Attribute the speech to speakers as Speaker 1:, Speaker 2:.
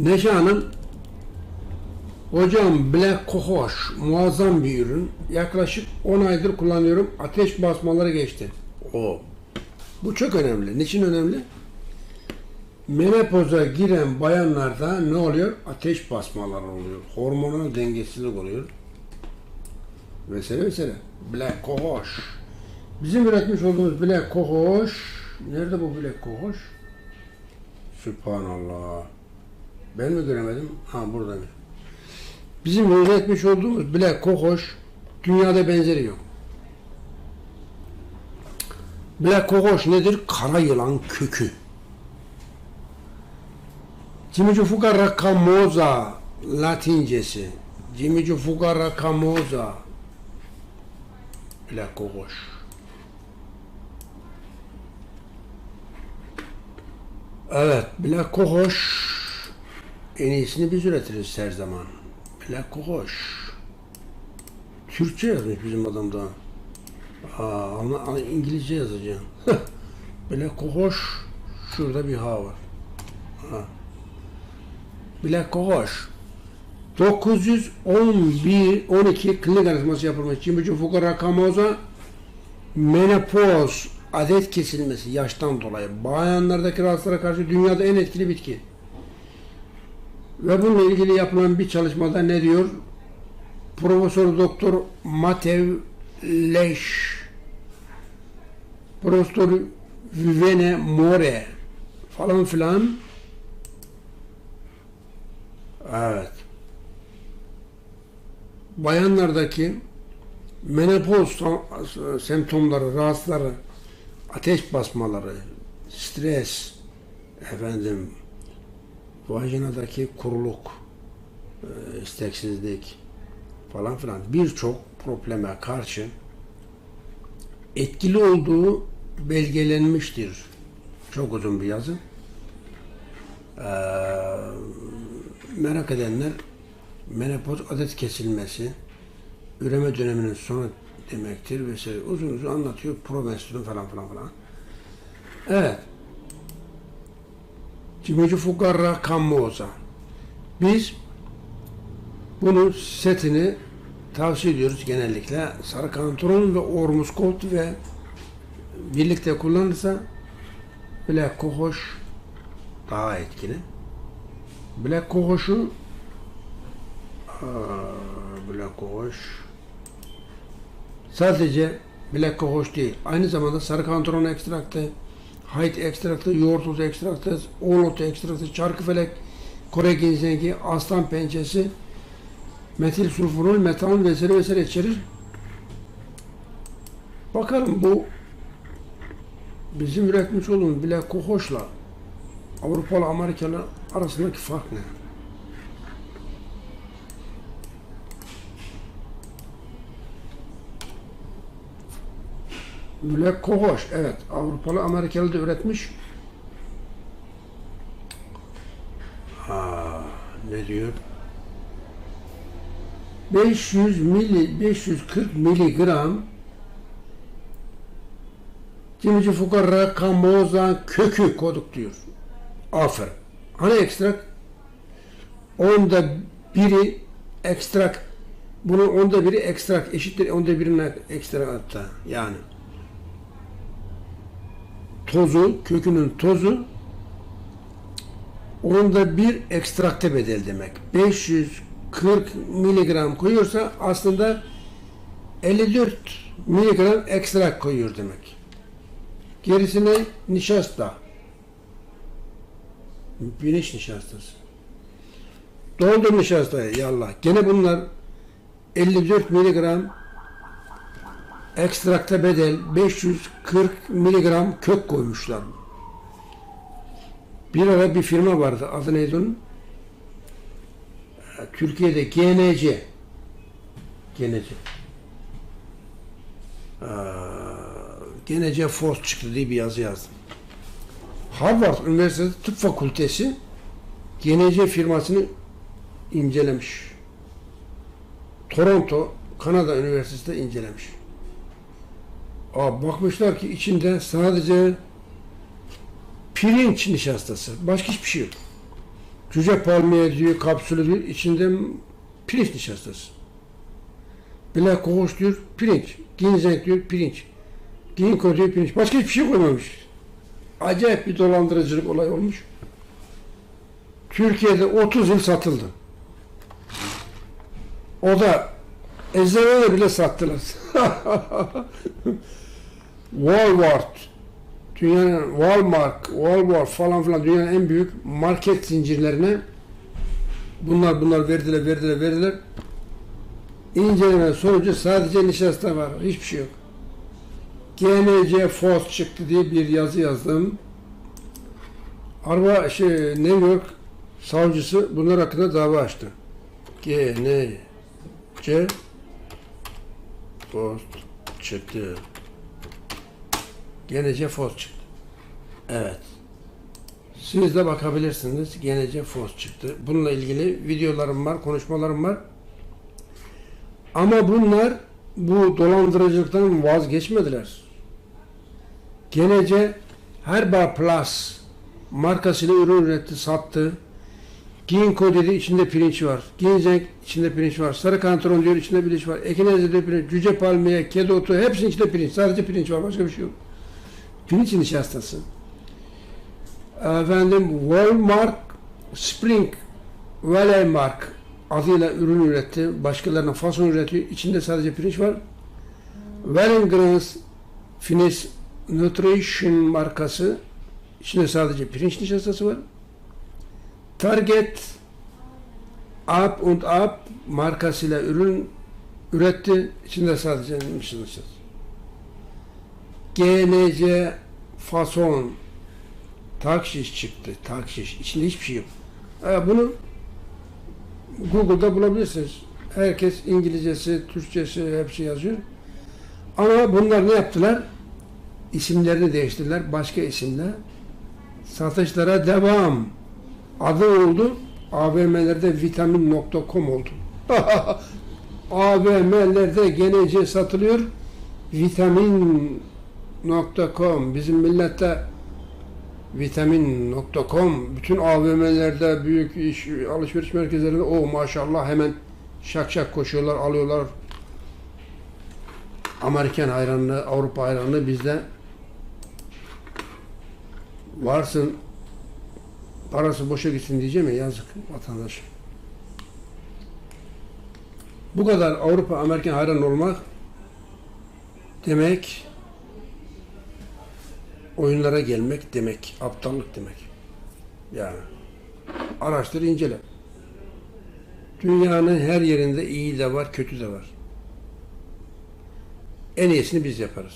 Speaker 1: Neşe Hanım Hocam Black Kokoş muazzam bir ürün. Yaklaşık 10 aydır kullanıyorum. Ateş basmaları geçti. O. Bu çok önemli. Niçin önemli? Menopoza giren bayanlarda ne oluyor? Ateş basmaları oluyor. Hormonal dengesizlik oluyor. Vesaire vesaire. Black Kokoş. Bizim üretmiş olduğumuz Black Kokoş. Nerede bu Black Kokoş? Sübhanallah. Ben mi göremedim? Ha buradayım. Bizim üretmiş olduğumuz Black Kokoş dünyada benzeri yok. Black Kokoş nedir? Kara yılan kökü. Cimicufuga rakamoza latincesi. Cimicufuga rakamoza Black Kokoş. Evet, Black Kokoş en iyisini biz üretiriz her zaman. Black Kokoş. Türkçe yazmış bizim adam da. Aa, ama, İngilizce yazacağım. Black Kokoş. Şurada bir ha var. Ha. Black Kokoş. 911 12 klinik araştırması yapılmış. Cimbici fukara kamoza menopoz adet kesilmesi yaştan dolayı bayanlardaki rahatsızlara karşı dünyada en etkili bitki. Ve bununla ilgili yapılan bir çalışmada ne diyor? Profesör Doktor Matev Leş, Profesör Vivene More falan filan. Evet. Bayanlardaki menopoz semptomları, rahatsızları, ateş basmaları, stres, efendim, vajinadaki kuruluk, e, isteksizlik falan filan birçok probleme karşı etkili olduğu belgelenmiştir. Çok uzun bir yazı. Ee, merak edenler menopoz adet kesilmesi, üreme döneminin sonu demektir vesaire uzun uzun anlatıyor. Promenstrüm falan falan falan. Evet. Cimeci Fugarra Kammoza. Biz bunu setini tavsiye ediyoruz genellikle. Sarı kantron ve ormus kolt ve birlikte kullanırsa Black Kokoş daha etkili. Black Kokoş'u Black Kokoş sadece Black Kokoş değil. Aynı zamanda sarı kantron ekstraktı, Hayt ekstraktı, yoğurt otu ekstraktı, oğul otu ekstraktı, çarkıfelek, Kore ginsenge, aslan pençesi, metil sulfonol, metanol vesaire vesaire içerir. Bakalım bu bizim üretmiş olduğumuz bile kokoşla Avrupalı Amerikalı arasındaki fark ne? Black Kokoş, evet. Avrupalı Amerikalı da üretmiş. Ha, ne diyor? 500 mili, 540 miligram Cimici fukara kamoza kökü koduk diyor. Aferin. Hani ekstrak? Onda biri ekstrak bunun onda biri ekstrak eşittir onda birine ekstrak hatta yani tozu, kökünün tozu onda bir ekstrakte bedel demek. 540 miligram koyuyorsa aslında 54 miligram ekstrak koyuyor demek. Gerisine nişasta. Güneş nişastası. Doldur nişastayı yallah. Gene bunlar 54 miligram ekstrakta bedel 540 miligram kök koymuşlar. Bir ara bir firma vardı. Adı neydi onun? Türkiye'de GNC. GNC. Ee, GNC Force çıktı diye bir yazı yazdım. Harvard Üniversitesi Tıp Fakültesi GNC firmasını incelemiş. Toronto Kanada Üniversitesi'nde incelemiş. Aa, bakmışlar ki içinde sadece pirinç nişastası. Başka hiçbir şey yok. Cüce palmiye diyor, kapsülü diyor, içinde pirinç nişastası. Black kokoş diyor, pirinç. Ginseng diyor, pirinç. Ginkgo diyor, pirinç. Başka hiçbir şey koymamış. Acayip bir dolandırıcılık olay olmuş. Türkiye'de 30 yıl satıldı. O da eczanede bile sattılar. Walmart, dünyanın Walmart, Walmart falan filan dünyanın en büyük market zincirlerine bunlar bunlar verdiler, verdiler, verdiler. İnceleme sonucu sadece nişasta var. Hiçbir şey yok. GNC Fos çıktı diye bir yazı yazdım. Arba şey New York savcısı bunlar hakkında dava açtı. GNC Fos çıktı. GNC Fos çıktı. Evet. Siz de bakabilirsiniz. GNC Fos çıktı. Bununla ilgili videolarım var, konuşmalarım var. Ama bunlar bu dolandırıcılıktan vazgeçmediler. GNC Herbal Plus markasıyla ürün üretti, sattı. Ginkgo dedi içinde pirinç var. Ginseng içinde pirinç var. Sarı kantron diyor içinde pirinç var. Ekinezde de pirinç. Cüce palmiye, kedi otu hepsinin içinde pirinç. Sadece pirinç var. Başka bir şey yok. Pirinç nişastası. Efendim Walmart Spring Valley Mark adıyla ürün üretti. Başkalarına fason üretiyor. İçinde sadece pirinç var. Wellingrens Finis Nutrition markası içinde sadece pirinç nişastası var. Target Up und Up markasıyla ürün üretti. İçinde sadece nişastası. GNC fason takşiş çıktı. Takşiş. İçinde hiçbir şey yok. Bunu Google'da bulabilirsiniz. Herkes İngilizcesi, Türkçesi hepsi yazıyor. Ama bunlar ne yaptılar? İsimlerini değiştirdiler. Başka isimle. Satışlara devam. Adı oldu. AVM'lerde vitamin.com oldu. AVM'lerde genece satılıyor. Vitamin.com Bizim millette vitamin.com bütün AVM'lerde büyük iş alışveriş merkezlerinde o maşallah hemen şak şak koşuyorlar alıyorlar Amerikan hayranlığı Avrupa hayranlığı bizde varsın parası boşa gitsin diyeceğim ya yazık vatandaş bu kadar Avrupa Amerikan hayran olmak demek oyunlara gelmek demek, aptallık demek. Yani araştır, incele. Dünyanın her yerinde iyi de var, kötü de var. En iyisini biz yaparız.